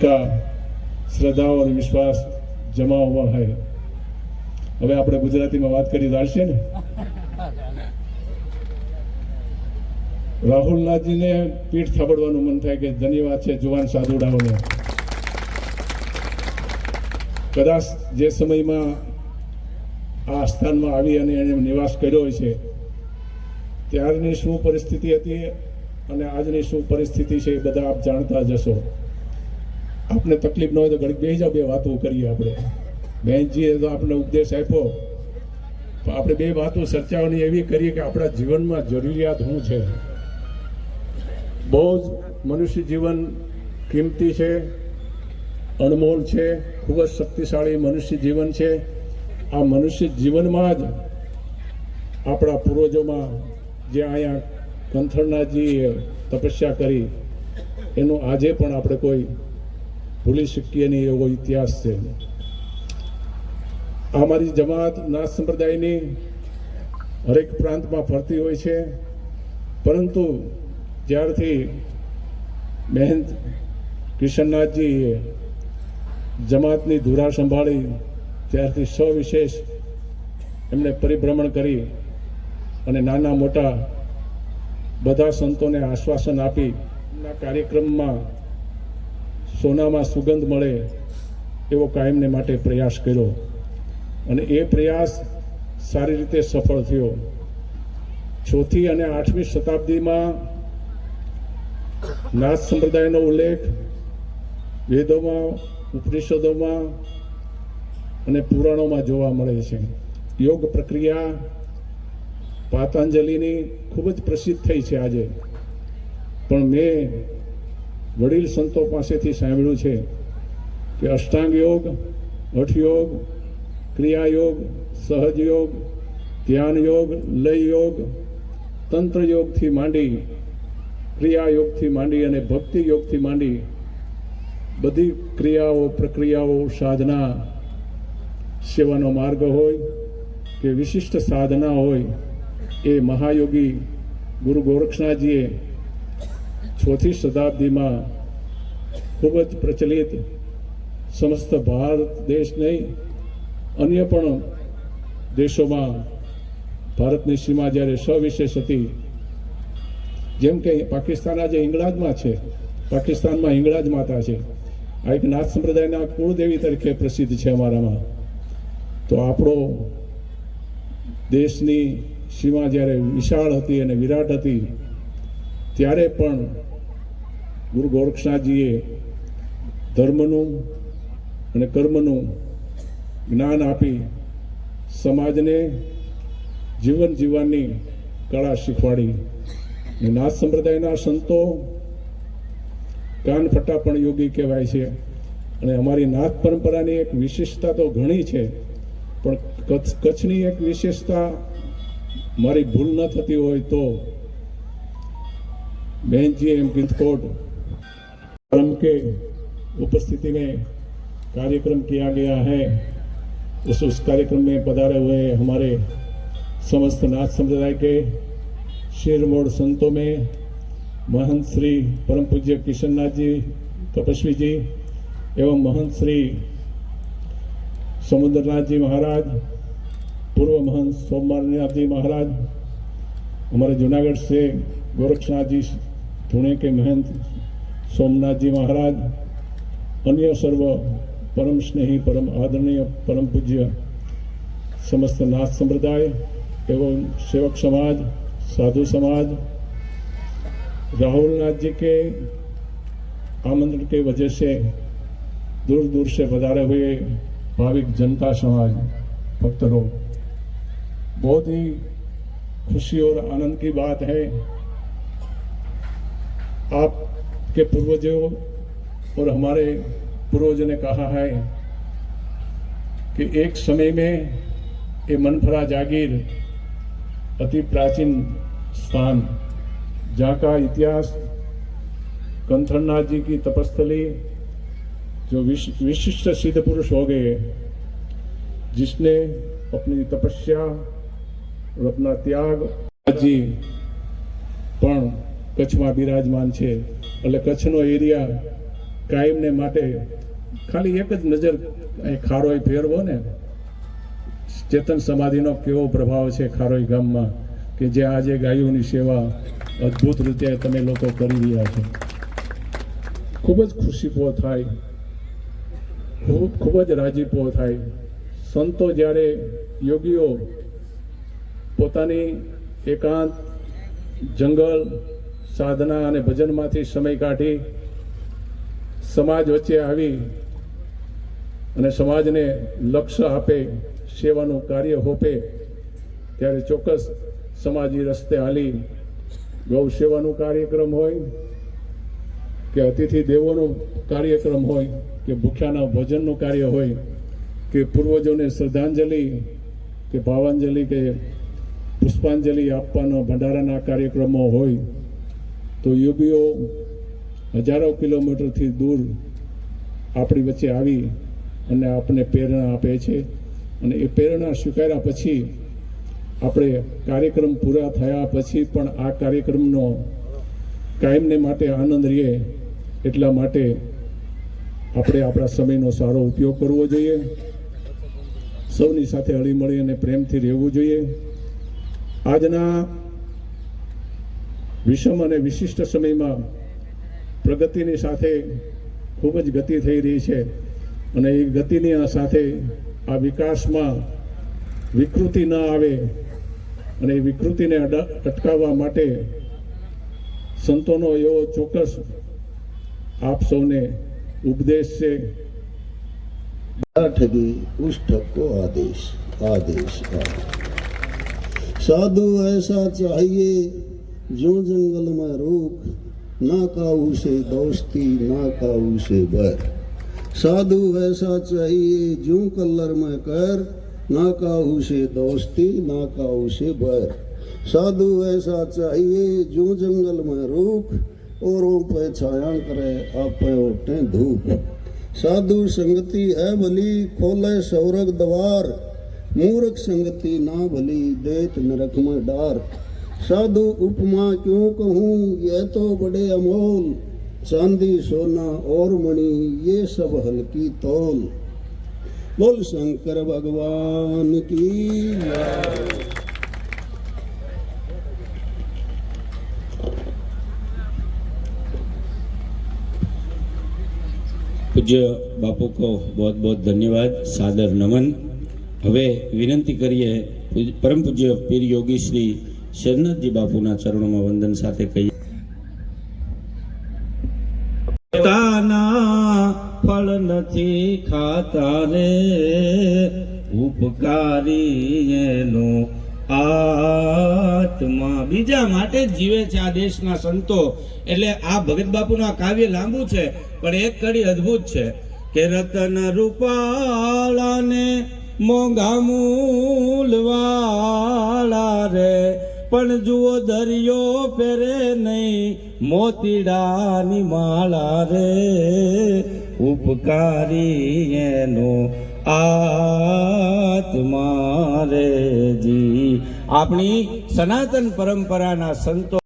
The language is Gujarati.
का શ્રદ્ધા और વિશ્વાસ જમા हुआ है હવે આપણે ગુજરાતીમાં વાત કરી ચાલશે ને રાહુલનાથજીને પીઠ થાબડવાનું મન થાય કે ધન્યવાદ છે જુવાન સાધુડાઓને કદાચ જે સમયમાં આ સ્થાનમાં આવી અને એણે નિવાસ કર્યો હોય છે ત્યારની શું પરિસ્થિતિ હતી અને આજની શું પરિસ્થિતિ છે એ બધા આપ જાણતા જ હશો આપને તકલીફ ન હોય તો ઘડીક બેસી જાઓ, બે વાતો કરીએ આપણે. બહેનજીએ તો આપણે ઉપદેશ આપ્યો તો આપણે બે વાતો ચર્ચાઓની એવી કરીએ કે આપણા જીવનમાં જરૂરિયાત શું છે? બહુ જ મનુષ્ય જીવન કિંમતી છે, અણમોલ છે, ખૂબ જ શક્તિશાળી મનુષ્ય જીવન છે. આ મનુષ્ય જીવનમાં જ આપણા પૂર્વજોમાં જે અહીંયા કંથરનાથજીએ તપસ્યા કરી, એનું આજે પણ આપણે કોઈ ભૂલી શકીએ નહીં એવો ઇતિહાસ છે. અમારી જમાત નાથ સંપ્રદાયની હરેક પ્રાંતમાં ફરતી હોય છે. પરંતુ જ્યારથી મહેંત કિશનનાથજીએ જમાતની ધુરા સંભાળી, ત્યારથી સવિશેષ એમણે પરિભ્રમણ કરી અને નાના મોટા બધા સંતોને આશ્વાસન આપી કાર્યક્રમમાં સોનામાં સુગંધ મળે એવો કાયમને માટે પ્રયાસ કર્યો. અને એ પ્રયાસ સારી રીતે સફળ થયો. ચોથી અને આઠમી શતાબ્દીમાં નાથ સંપ્રદાયનો ઉલ્લેખ, વેદોમાં, ઉપનિષદોમાં અને પુરાણોમાં જોવા મળે છે. યોગ પ્રક્રિયા પાતાંજલિની ખૂબ જ પ્રસિદ્ધ થઈ છે આજે. પણ મેં વડીલ સંતો પાસેથી સાંભળ્યું છે કે અષ્ટાંગ યોગ હઠયોગ ક્રિયાયોગ ક્રિયા યોગ, સહજ યોગ, ધ્યાન યોગ, લય યોગ, તંત્ર યોગથી માંડી, ક્રિયા યોગથી માંડી અને ભક્તિ યોગથી માંડી બધી ક્રિયાઓ, પ્રક્રિયાઓ, સાધના સેવાનો માર્ગ હોય કે વિશિષ્ટ સાધના હોય એ મહાયોગી ગુરુ ગોરક્ષનાથજીએ ચોથી શતાબ્દીમાં ખૂબ જ પ્રચલિત સમસ્ત ભારત દેશ નહીં, અન્ય પણ દેશોમાં ભારતની સીમા જ્યારે સવિશેષ હતી, જેમ કે પાકિસ્તાન આજે ઇંગળાજમાં છે, પાકિસ્તાનમાં હિંગળાજ માતા છે. આ એક નાથ સંપ્રદાયના કુળદેવી તરીકે પ્રસિદ્ધ છે અમારામાં. તો આપણો દેશની સીમા જ્યારે વિશાળ હતી અને વિરાટ હતી, ત્યારે પણ ગુરુ ગોરક્ષનાથજીએ ધર્મનું અને કર્મનું જ્ઞાન આપી સમાજને જીવન જીવવાની કળા શીખવાડી. નાથ સંપ્રદાયના સંતો કાન ફટા પણ યોગી કહેવાય છે. અને અમારી નાથ પરંપરાની એક વિશેષતા તો ઘણી છે, પણ કચ્છ, કચ્છની એક વિશેષતા મારી ભૂલ ન થતી હોય તો બેનજીએ એમ કીધકોટ के उपस्थिति में कार्यक्रम किया गया है। उस उस कार्यक्रम में पधारे हुए हमारे समस्त नाथ संप्रदाय के शेरमोड़ संतों में महंत श्री परम पूज्य किशननाथ जी, तपस्वी जी एवं महंत श्री समुद्रनाथ जी महाराज, पूर्व महंत सोमवारनाथ जी महाराज, हमारे जूनागढ़ से गोरक्षनाथ जी पुणे के महंत सोमनाथ जी महाराज अन्य सर्व परम स्नेही परम आदरणीय परम पूज्य समस्त नाथ संप्रदाय एवं सेवक समाज साधु समाज राहुल नाथ जी के आमंत्रण के वजह से दूर दूर से पधारे हुए भाविक जनता समाज भक्त लोग बहुत ही खुशी और आनंद की बात है आपके पूर्वजों और हमारे पूर्वजों ने कहा है कि एक समय में ये मनफरा जागीर अति प्राचीन स्थान जहाँ का इतिहास कंथरनाथ जी की तपस्थली जो विश- विशिष्ट सिद्ध पुरुष हो गए जिसने अपनी तपस्या और अपना ત્યાગ જી પણ કચ્છમાં બિરાજમાન છે એટલે કચ્છનો એરિયા કાયમને માટે ખાલી એક જ નજર અહીં ખારોઈ ફેરવો ને. ચેતન સમાધિનો કેવો પ્રભાવ છે ખારોઈ ગામમાં કે જે આજે ગાયોની સેવા અદ્ભુત રીતે તમે લોકો કરી રહ્યા છો. ખૂબ જ ખુશીપો થાય. ખૂબ ખૂબ જ રાજીપો થાય. સંતો જ્યારે યોગીઓ પોતાની એકાંત, જંગલ સાધના અને ભજનમાંથી સમય કાઢી સમાજ વચ્ચે આવી અને સમાજને લક્ષ્ય આપે, સેવાનું કાર્ય હોપે, ત્યારે ચોક્કસ સમાજી રસ્તે હાલી ગૌ સેવાનું કાર્યક્રમ હોય, કે અતિથિ દેવોનો કાર્યક્રમ હોય, કે ભૂખ્યાના ભોજનનું કાર્ય હોય, કે પૂર્વજોને શ્રદ્ધાંજલિ, કે ભાવાંજલિ, કે પુષ્પાંજલિ આપવાનો, ભંડારાના કાર્યક્રમો હોય તો યોગીઓ હજારો કિલોમીટરથી દૂર આપણી વચ્ચે આવી અને આપણને પ્રેરણા આપે છે. અને એ પ્રેરણા સ્વીકાર્યા પછી આપણે કાર્યક્રમ પૂરા થયા પછી પણ આ કાર્યક્રમનો કાયમને માટે આનંદ રહે એટલા માટે આપણે આપણા સમયનો સારો ઉપયોગ કરવો જોઈએ. સૌની સાથે હળીમળી અને પ્રેમથી રહેવું જોઈએ. આજના વિષમ અને વિશિષ્ટ સમયમાં પ્રગતિની સાથે ખૂબ જ ગતિ થઈ રહી છે. અને એ ગતિની આ સાથે આ વિકાસમાં વિકૃતિ ન આવે અને એ વિકૃતિને અટકાવવા માટે સંતોનો એવો ચોક્કસ આપ સૌને ઉપદેશ છે. ઠગી ઉષ્ઠ કો આદેશ આદેશ. સાધુ એસા ચાહીએ જો જંગલમાં રોક ના કાવું છે દોસ્તી ના કાવું છે બર સાધુ વૈસા ચાહીએ જો કલરમાં કર ના કાવું છે દોસ્તી ના કાવું છે બર સાધુ વૈસા ચાહીએ જો જંગલમાં રોક ઓરો પે છાયા કરે આપે ઓટે ધૂપ સાધુ સંગતિ હે ભલી ખોલે સૌરગ દ્વાર મૂર્ખ સંગતિ ના ભલી દેત નરકમાં ડાર साधु उपमा क्यों कहूँ? ये तो बड़े अमोल। चांदी, सोना और मणि, ये सब हल्की तोल। बोल शंकर भगवान की पूज्य बापू को बहुत बहुत धन्यवाद, सादर नमन। हमें विनती करिए परम पूज्य पीर योगी श्री શરનાથજી બાપુના ચરણોમાં વંદન સાથે કહીએ. પોતાના ફળ નથી ખાતા રે ઉપકારી એનો આત્મા. બીજા માટે જીવે છે આ દેશના સંતો. એટલે આ ભગત બાપુના કાવ્ય લાંબુ છે, પણ એક કડી અદ્ભુત છે કે રતન રૂપાળાને મોંઘા મૂલવાળા રે. પણ જુઓ દરિયો પેરે નહીં, મોતીડાની માળા રે. ઉપકારી એનો આત્મા રે જી. આપણી સનાતન પરંપરાના સંતો